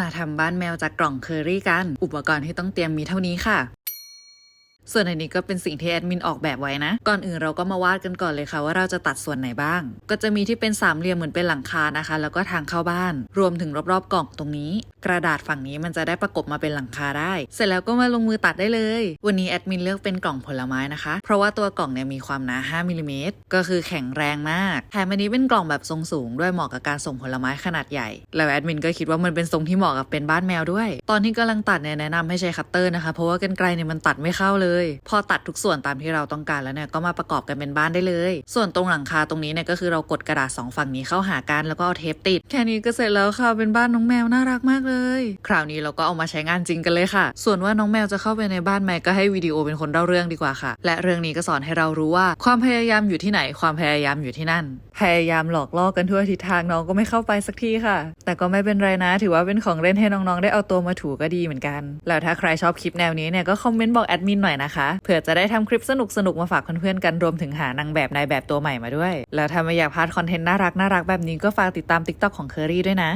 มาทำบ้านแมวจากกล่องเคอรี่กัน อุปกรณ์ที่ต้องเตรียมมีเท่านี้ค่ะ ส่วนอันนี้ก็เป็นสิ่งที่แอดมินออกแบบไว้นะ ก่อนอื่นเราก็มาวาดกันก่อนเลยค่ะว่าเราจะตัดส่วนไหนบ้าง ก็จะมีที่เป็นสามเหลี่ยมเหมือนเป็นหลังคานะคะ แล้วก็ทางเข้าบ้าน รวมถึงรอบๆกล่องตรงนี้ กระดาษฝั่งนี้มันจะได้ประกบมาเป็นหลังคาได้ เสร็จแล้วก็มาลงมือตัดได้เลย วันนี้แอดมินเลือกเป็นกล่องผลไม้นะคะ เพราะว่าตัวกล่องเนี่ยมีความหนา5มิลลิเมตรก็คือแข็งแรงมากแถมอันนี้เป็นกล่องแบบทรงสูง ด้วยเหมาะกับการส่งผลไม้ขนาดใหญ่ แล้วแอดมินก็คิดว่ามันเป็นทรงที่เหมาะกับเป็นบ้านแมวด้วย ตอนที่กำลังตัดเนี่ยแนะนำให้ใช้คัตเตอร์นะคะ เพราะว่ากันไกลเนี่ยมันตัดไม่เข้าเลยพอตัดทุกส่วนตามที่เราต้องการแล้วเนี่ยก็มาประกอบกันเป็นบ้านได้เลย ส่วนตรงหลังคาตรงนี้เนี่ยก็คือเรากดกระดาษสองฝั่งนี้เข้าหากันแล้วก็เอาเทปติด แค่นี้ก็เสร็จแล้วค่ะเป็นบ้านน้องแมวน่ารักมากเลย คราวนี้เราก็เอามาใช้งานจริงกันเลยค่ะ ส่วนว่าน้องแมวจะเข้าไปในบ้านไหมก็ให้วิดีโอเป็นคนเล่าเรื่องดีกว่าค่ะ และเรื่องนี้ก็สอนให้เรารู้ว่าความพยายามอยู่ที่ไหนความพยายามอยู่ที่นั่น พยายามหลอกล่อกันทั่วทิศทางน้องก็ไม่เข้าไปสักทีค่ะ แต่ก็ไม่เป็นไรนะ ถือว่าเป็นของเล่นให้น้องๆ ได้เอาตัวมาถูก็ดีเหมือนกัน แล้วถ้าใครชอบคลิปแนวนี้เนี่ยก็คอมเมนต์บอกแอดมินหน่อยนะคะเผื่อจะได้ทำคลิปสนุกๆมาฝากเพื่อนๆกันรวมถึงหานางแบบนายแบบตัวใหม่มาด้วย แล้วถ้าไม่อยากพลาดคอนเทนต์น่ารักน่ารักแบบนี้ก็ฝากติดตาม TikTok ของเคอรี่ด้วยนะ